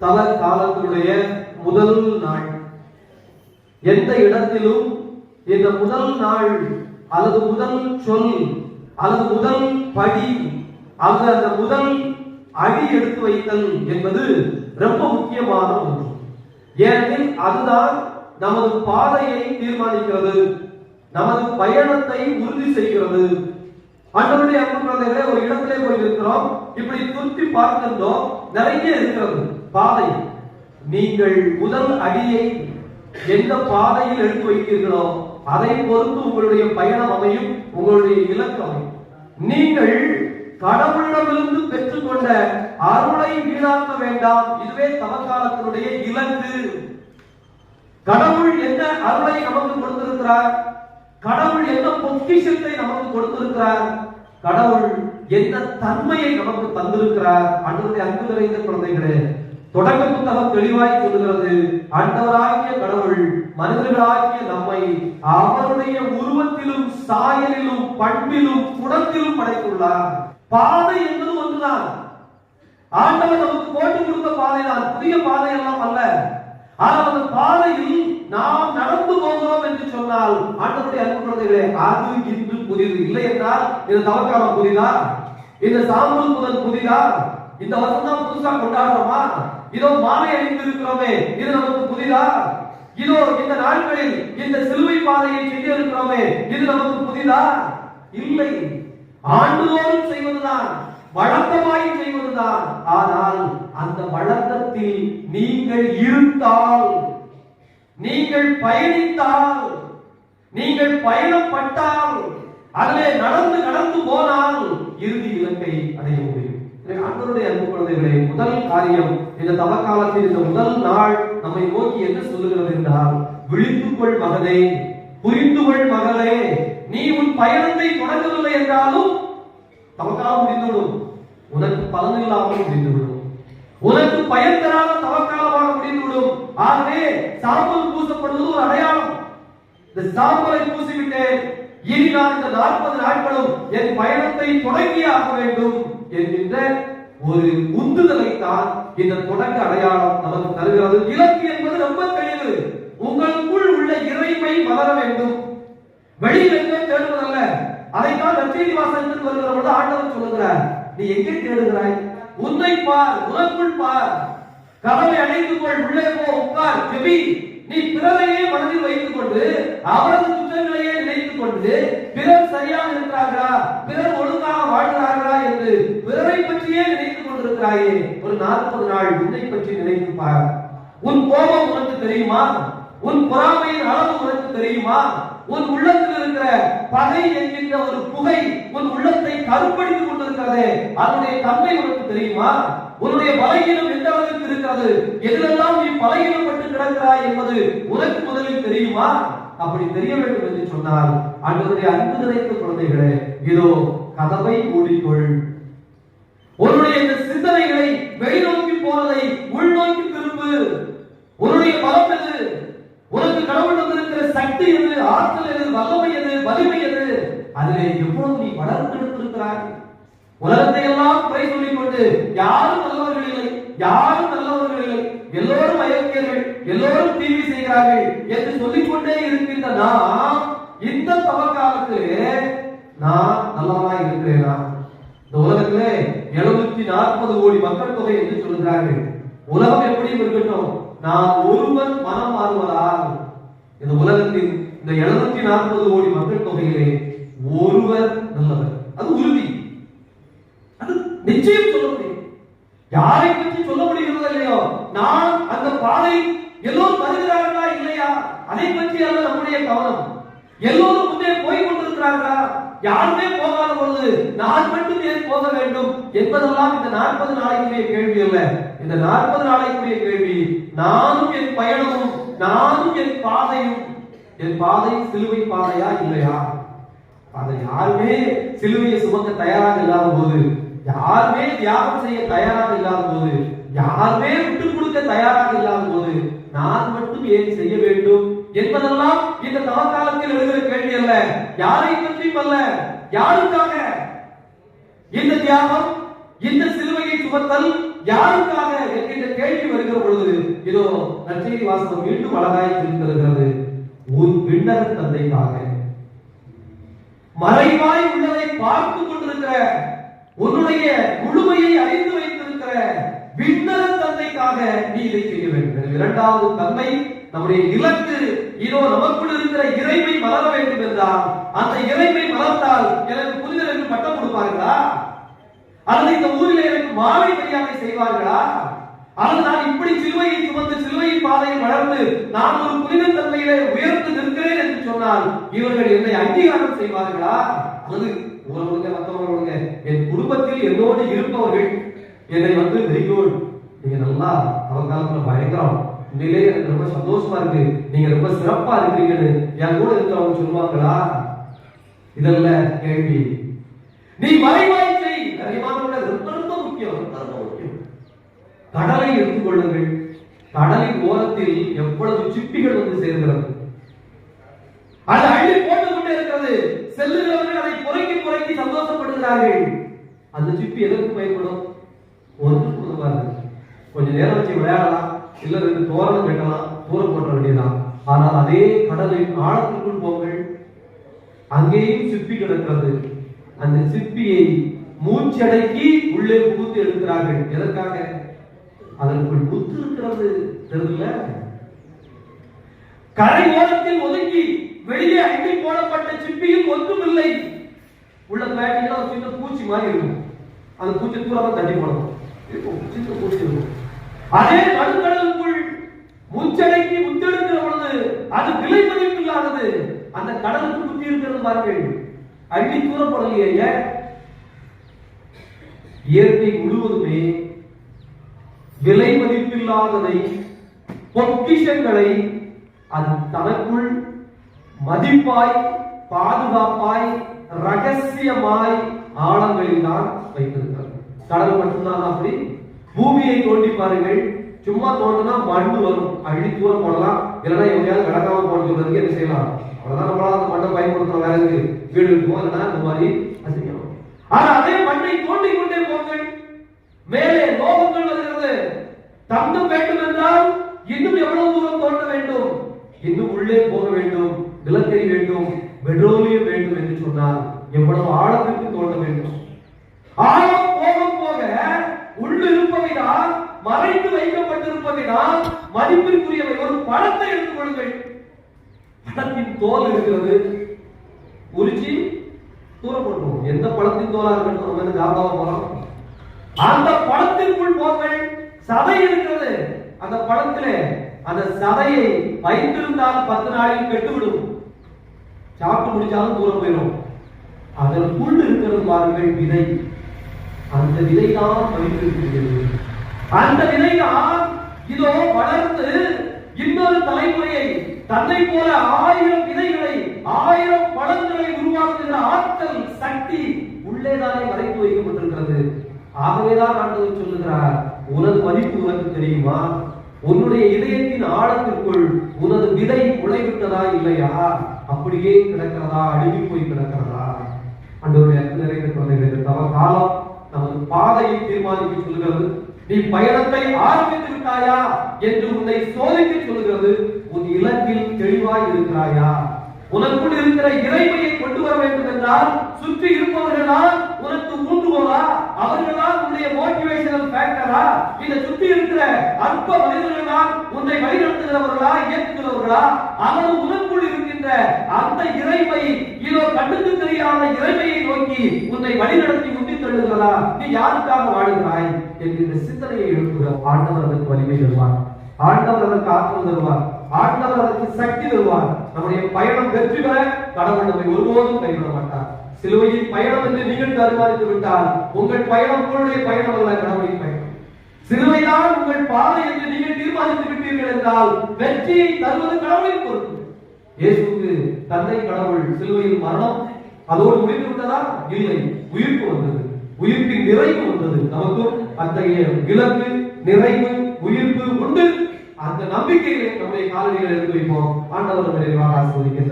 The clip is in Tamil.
தவ காலத்தினுடைய முதல் நாள். எந்த இடத்திலும் இந்த முதல் நாள் அல்லது முதல் சொல் அல்லது முதல் படி அல்லது அந்த முதல் அடி எடுத்து வைத்தல் என்பது ரொம்ப முக்கியமான ஒன்று. ஏனெனில் அதுதான் நமது பாதையை தீர்மானிக்கிறது. நமது பயணத்தை உறுதி செய்கிறது. ஆண்டவருடைய அன்பு ஒரு இடத்திலே போய் இருக்கிறோம் இப்படி துருத்தி பார்க்கின்றோம் நிறைய இருக்கிறது. பாதை. நீங்கள் முதல் அடியை எந்த பாதையில் எடுத்து வைத்தீர்களோ அதை பொறுத்து உங்களுடைய பயணம் அமையும் உங்களுடைய இலக்கு அமையும். நீங்கள் கடவுளிடமிருந்து பெற்றுக்கொண்ட அருளை வீணாக்க வேண்டாம். இதுவே தவக்காலத்தினுடைய இலக்கு. கடவுள் என்ன அருளை நமக்கு கொடுத்திருக்கிறார்? கடவுள் என்ன பொக்கிஷத்தை நமக்கு கொடுத்திருக்கிறார்? கடவுள் என்ன தன்மையை நமக்கு தந்திருக்கிறார்? அன்றைய அன்பு நிறைந்த குழந்தைகளே தொடக்க புத்தகம் தெளிவாய் சொல்லுகிறது ஆண்டவராகிய கடவுள் மனிதர்களாகிய நம்மை அவருடைய உருவத்திலும் சாயலிலும் பண்பிலும் குணத்திலும் படைத்துள்ளார். பாதை என்பது ஒன்றுதான். ஆண்டவர் நமக்கு போட்டு கொடுத்த பாதை தான் புதிய பாதை எல்லாம் அல்ல. ஆனால் அந்த பாதையில் நாம் நடந்து போகிறோம் என்று சொன்னால் ஆண்டவருடைய அன்பு குழந்தைகளே அது இன்று புதிது. இல்லை என்றால் இந்த தவக்காலம் புதிதா? இந்த சாம்பல் புதன் புதிதா? இந்த வருஷம் தான் புதுசா கொண்டாடுறோமா? இதோ மாலை அணிந்திருக்கிறோமே இது நமக்கு புதிதா? இதோ இந்த நாட்களில் இந்த சிலுவை பாதையை செய்ய இருக்கிறோமே இது நமக்கு புதிதா? இல்லை. ஆண்டுதோறும் செய்வதுதான் வழக்கமாய் செய்வதுதான். ஆனால் அந்த வழக்கத்தில் நீங்கள் இருந்தால் நீங்கள் பயணித்தால் நீங்கள் பயணப்பட்டால் அதிலே நடந்து நடந்து போனால் இறுதி இலக்கை அடைய முடியும். ஆண்டவருடைய அன்பு குழந்தைகளே முதல் காரியம் இந்த தவக்காலத்தில் இந்த முதல் நாள் நம்மை நோக்கி என்ன சொல்லுகிறது என்றால் விழித்துக்கொள் மகனே புரிந்துகொள் மகளே நீ உன் பயணத்தை தொடங்கவில்லை என்றாலும் தவக்காலம் முடிந்துவிடும். உனக்கு பலன் இல்லாமல் முடிந்துவிடும். உனக்கு பயன் தராத தவக்காலமாக முடிந்துவிடும். ஆகவே சாம்பல் பூசப்படுவது ஒரு அடையாளம். இந்த சாம்பலை பூசிவிட்டேன். இனி நான் இந்த நாற்பது நாட்களும் என் பயணத்தை தொடங்கி வேண்டும். என்கின்ற ஒரு உந்துதலை தான் இந்த தொடக்க அடையாளம் நமக்கு தருகிறது. இலக்கு என்பது ரொம்ப தெளிவு. உங்களுக்குள் உள்ள இறைமை வளர வேண்டும். வெளியில் எங்கே தேடுவதல்ல அதைத்தான் நற்செய்தி வாசகத்தில் வருகிற பொழுது ஆண்டவர் சொல்லுகிறார். நீ எங்கே தேடுகிறாய்? உன்னை பார் உனக்குள் பார். கதவை அடைந்து கொள் உள்ளே போ உட்கார் ஜெபி நீ பிறரையே மனதில் வைத்துக் கொண்டு அவரது குற்றங்களையே நினைத்துக் கொண்டு பிறர் சரியாக இருக்கிறார்களா பிறர் ஒழுங்காக வாழ்கிறார்களா என்று பிறரை பற்றியே நினைத்துக் கொண்டிருக்கிறாயே ஒரு நாற்பது நாள் உன்னை பற்றி நினைத்து பார் உன் கோபம் உனக்கு தெரியுமா உன் பொறாமையின் அளவு உனக்கு தெரியுமா? உன் உள்ளத்தில் இருக்கிற பகை என்கின்ற ஒரு புகை உன் உள்ளத்தை கருப்படித்துக் கொண்டிருக்கிறது. அதனுடைய தன்மை உனக்கு தெரியுமா? உன்னுடைய பலகீனம் எந்த அளவுக்கு இருக்கிறது? எதிலெல்லாம் நீ பலகீனப்பட்டு கிடக்கிறாய் என்பது உனக்கு முதலில் தெரியுமா? அப்படி தெரிய வேண்டும் என்று சொன்னால் அன்றைய அன்பு நிறைந்த குழந்தைகளே இதோ கதவை மூடிக்கொள். உன்னுடைய இந்த சிந்தனைகளை வெளிநோக்கி போனதை உள்நோக்கி திரும்பு உன்னுடைய பலம் எது உனக்கு கடவுள் தந்திருக்கிற சக்தி எது ஆற்றல் எது வல்லமை எது வலிமை எது அதிலே எவ்வளவு நீ வளர்ந்தெடுத்திருக்கிறாய் உலகத்தை எல்லாம் குறை சொல்லிக் கொண்டு யாரும் நல்லவர்கள் இல்லை யாரும் நல்லவர்கள் இல்லை. எல்லோரும் அயோக்கியர்கள் எல்லோரும் தீவி செய்கிறார்கள் என்று சொல்லிக்கொண்டே இருக்கின்ற நாம் இந்த தவக்காலத்திலே நான் நல்லவனா இருக்கிறேனா? இந்த உலகத்திலே எழுநூத்தி நாற்பது கோடி மக்கள் தொகை என்று சொல்கிறார்கள் உலகம் எப்படி இருக்கட்டும் நான் ஒருவன் மனம் மாறுவதால் இந்த உலகத்தின் இந்த எழுநூத்தி நாற்பது கோடி மக்கள் தொகையிலே ஒருவர் நல்லவர். அது உறுதி. அது நிச்சயம் சொல்ல முடியும். யாரை பற்றி சொல்ல முடிகிறதோ இல்லையோ நான் அந்த பாதை எல்லோரும் வருகிறார்களா இல்லையா? அதை பற்றி அல்ல நம்முடைய கவனம். எல்லோரும் முன்னே போய் கொண்டிருக்கிறார்களா? யாருமே போகாத பொழுது நான் மட்டும் ஏன் போக வேண்டும் என்பதெல்லாம் இந்த நாற்பது நாளைக்குரிய கேள்வி அல்ல. இந்த நாற்பது நாளைக்குரிய கேள்வி நானும் என் பயணமும் நானும் என் பாதையும் என் பாதை சிலுவை பாதையா இல்லையா? அதை யாருமே சிலுவையை சுமக்க தயாராக இல்லாத போது யாருமே தியாகம் செய்ய தயாராக இல்லாத போது யாருமே விட்டு கொடுக்க தயாராக இல்லாத போது நான் மட்டும் ஏன் செய்ய வேண்டும்? என்பதெல்லாம் இந்த தவக்காலத்தில் எழுதுகிற கேள்வி அல்ல. யாரை பற்றியும் அல்ல. யாருக்காக? இந்த தியாகம் இந்த சிலுவையை சுமத்தல் யாருக்காக? என்கின்ற கேள்வி வருகிற இதோ நற்செய்தி வாசகம் மீண்டும் அழகாய் சொல்லித்தருகிறது உன் விண்ணக தந்தைக்காக. மறைவாய் உள்ளதை பார்த்து கொண்டிருக்கிற உன்னுடைய முழுமையை அறிந்து வைத்திருக்கிற விண்ணக தந்தைக்காக நீ இதை செய்ய வேண்டும். இரண்டாவது தன்மை நம்முடைய இலக்கு இதோ நமக்குள் இருக்கிற இறைமை மலர வேண்டும் என்றால் அந்த இறைமை மலர்ந்தால் எனக்கு புரிதல் என்று பட்டம் கொடுப்பார்களா? அல்லது இந்த ஊரில் எனக்கு மாலை மரியாதை செய்வார்களா? ஆனால் நான் இப்படி சிலுவையை சுமந்து சிலுவையின் பாதையில் வளர்ந்து நான் ஒரு புனித தன்மையிலே உயர்ந்து நிற்கிறேன் என்று சொன்னால் இவர்கள் என்னை அங்கீகாரம் செய்வார்களா? அல்லது உறவுங்க மற்றவர்களுங்க என் குடும்பத்தில் என்னோடு இருப்பவர்கள் என்னை வந்து வெரி நீங்க நல்லா அவன் காலத்துல பயங்கரம் உண்மையிலே எனக்கு ரொம்ப சந்தோஷமா இருக்கு நீங்க ரொம்ப சிறப்பா இருக்கிறீங்கன்னு என் கூட இருக்கிறவங்க சொல்லுவாங்களா? இதல்ல கேள்வி. நீ மறைவாய் செய். நிறைவானவர்கள் ரொம்ப ரொம்ப முக்கியம். ரொம்ப ரொம்ப முக்கியம். கடலை எடுத்துக்கொள்ளுங்கள். கடலின் ஓரத்தில் எவ்வளவு சிப்பிகள் வந்து சேர்கிறது? அது அள்ளி போட்டுக் கொண்டே இருக்கிறது. செல்லுகிறவர்கள் அதை குறைக்கி குறைக்கி சந்தோஷப்படுகிறார்கள். அந்த சிப்பி எதற்கு பயன்படும்? ஒன்று உதவாது கொஞ்ச நேரம் வச்சு விளையாடலாம். இல்ல ரெண்டு தோரணம் கட்டலாம். தூரம் போட்ட வேண்டியதான் ஆனால் அதே கடலின் ஆழத்திற்குள் போங்கள். அங்கேயும் சிப்பி கிடக்கிறது. அந்த சிப்பியை மூச்சடக்கி உள்ளே புகுத்து எடுக்கிறார்கள். எதற்காக? அதற்குள் முத்து இருக்கிறது தெரியல கரை ஓரத்தில் ஒதுக்கி வெளியே அள்ளி போடப்பட்ட சிப்பியும் ஒன்றுமில்லை. உள்ள பேட்டில ஒரு சின்ன பூச்சி மாதிரி இருக்கும். அந்த பூச்சி தூரமா தட்டி போடணும். சின்ன பூச்சி இருக்கும். அதே நடுக்கடலுக்குள் முச்சடைக்கு முத்தெடுக்கிற பொழுது அது விலை மதிப்பு இல்லாதது அந்த கடலுக்கு முத்தி இருக்கிறது பாருங்கள். அள்ளி தூரப்படலையே. ஏன் இயற்கை முழுவதுமே விலை மதிப்பில்லாததை பொக்கிஷங்களை அது தனக்குள் மதிப்பாய் பாதுகாப்பாய் ரகசியமாய் ஆழங்களில் தான் வைத்திருக்கிறது கடல் மட்டும்தான் அப்படி. பூமியை தோண்டி பாருங்கள். சும்மா தோண்டினா மண்ணு வரும். அழி தூரம் போடலாம். இல்லைன்னா எங்கேயாவது விளக்காம போட சொல்றதுக்கு என்ன செய்யலாம்? அவ்வளவுதான். நம்மளால அந்த மண்ணை பயன்படுத்தணும் வேற இருக்கு வீடு இருக்கும்? இல்லைன்னா இந்த மாதிரி அசிங்கணும் ஆனா அதே மண்ணை தோண்டி கொண்டே போங்கள். மேலே லோகங்கள் தந்தம் வேண்டும் என்றால் இன்னும் எவ்வளவு தூரம் தோண்ட வேண்டும்? இன்னும் உள்ளே போக வேண்டும் நிலக்கரி வேண்டும் பெட்ரோலியம் வேண்டும் என்று சொன்னால் எவ்வளவு ஆழத்திற்கு தோண்ட வேண்டும்? ஆழம் போக போக உள்ளிருப்பவைதான் மறைத்து வைக்கப்பட்டிருப்பவைதான் மதிப்பிற்குரியவை ஒரு பழத்தை எடுத்துக் கொள்ளுங்கள் பழத்தின் தோல் இருக்கிறது. உரிச்சி தூரம் போட்டுருவோம். எந்த பழத்தின் தோலா இருக்கட்டும் நம்ம என்ன போறோம்? அந்த பழத்திற்குள் போங்கள். சதை இருக்கிறது. அந்த படத்திலே அந்த சதையை வைத்திருந்தால் பத்து நாளில் கெட்டுவிடும். சாப்பிட்டு முடிச்சாலும் தூரம் போயிடும். அதற்குள் இருக்கிறது பாருங்கள் விதை. அந்த விதை தான் வைத்திருக்கிறது. அந்த விதை தான் இதோ வளர்ந்து இன்னொரு தலைமுறையை தன்னை போல ஆயிரம் விதைகளை ஆயிரம் பழங்களை உருவாக்குகிற ஆற்றல் சக்தி உள்ளேதானே மறைத்து வைக்கப்பட்டிருக்கிறது. ஆகவேதான் ஆண்டவர் சொல்லுகிறார் உனது மதிப்பு உனக்கு தெரியுமா? உன்னுடைய இதயத்தின் ஆழத்திற்குள் உனது விதை உழைவிட்டதா இல்லையா? அப்படியே கிடக்கிறதா? அழுகி போய் கிடக்கிறதா? ஆண்டவருடைய நிறைந்த குழந்தைகளுக்கு தவ காலம் நமது பாதையை தீர்மானிக்க சொல்லுகிறது. நீ பயணத்தை ஆரம்பித்து விட்டாயா என்று உன்னை சோதிக்க சொல்லுகிறது. உன் இலக்கில் தெளிவாய் இருக்கிறாயா? உனக்குள் இருக்கிற இறைமையை கொண்டு வர வேண்டும் என்றால் சுற்றி இருப்பவர்களால் உனக்கு ஊன்றுவோரா அவர்களால் ஃபேக்டரா இதை சுத்தி இருக்கிற அற்ப மனிதர்களால் உன்னை வழிநடத்துகிறவர்களா இயக்குகிறவர்களா? அல்லது உனக்குள் இருக்கின்ற அந்த இறைமை இதோ கண்ணுக்கு தெரியாத இறைமையை நோக்கி உன்னை வழிநடத்தி முந்தி தள்ளுகிறதா? நீ யாருக்காக வாழுகிறாய்? என்கின்ற சிந்தனையை எழுப்புகிற ஆண்டவர் அதற்கு வலிமை தருவார். ஆண்டவர் அதற்கு ஆற்றல் தருவார். ஆண்டவர் அதற்கு சக்தி தருவார். நம்முடைய பயணம் வெற்றி பெற கடவுள் நம்மை ஒருபோதும் கைவிட மாட்டார் சிலுவையின் பயணம் என்று நீங்கள் தருமாறித்து விட்டால் உங்கள் பயணம் உங்களுடைய பயணம் அல்ல கடவுளின் பயணம். சிலுவைதான் உங்கள் பாதை என்று நீங்கள் தீர்மானித்து விட்டீர்கள் என்றால் வெற்றியை தருவது கடவுளின் பொறுப்பு. இயேசுக்கு தந்தை கடவுள் சிலுவையில் மரணம் அதோடு முடிந்து விட்டதா? இல்லை. உயிர்ப்பு வந்தது. உயிர்ப்பின் நிறைவு வந்தது. நமக்கும் அத்தகைய இலக்கு நிறைவு உயிர்ப்பு உண்டு. அந்த நம்பிக்கையிலே நம்முடைய காலடிகளை எடுத்து வைப்போம். ஆண்டவர் நிறைவாக ஆசிர்வதிக்கிறார்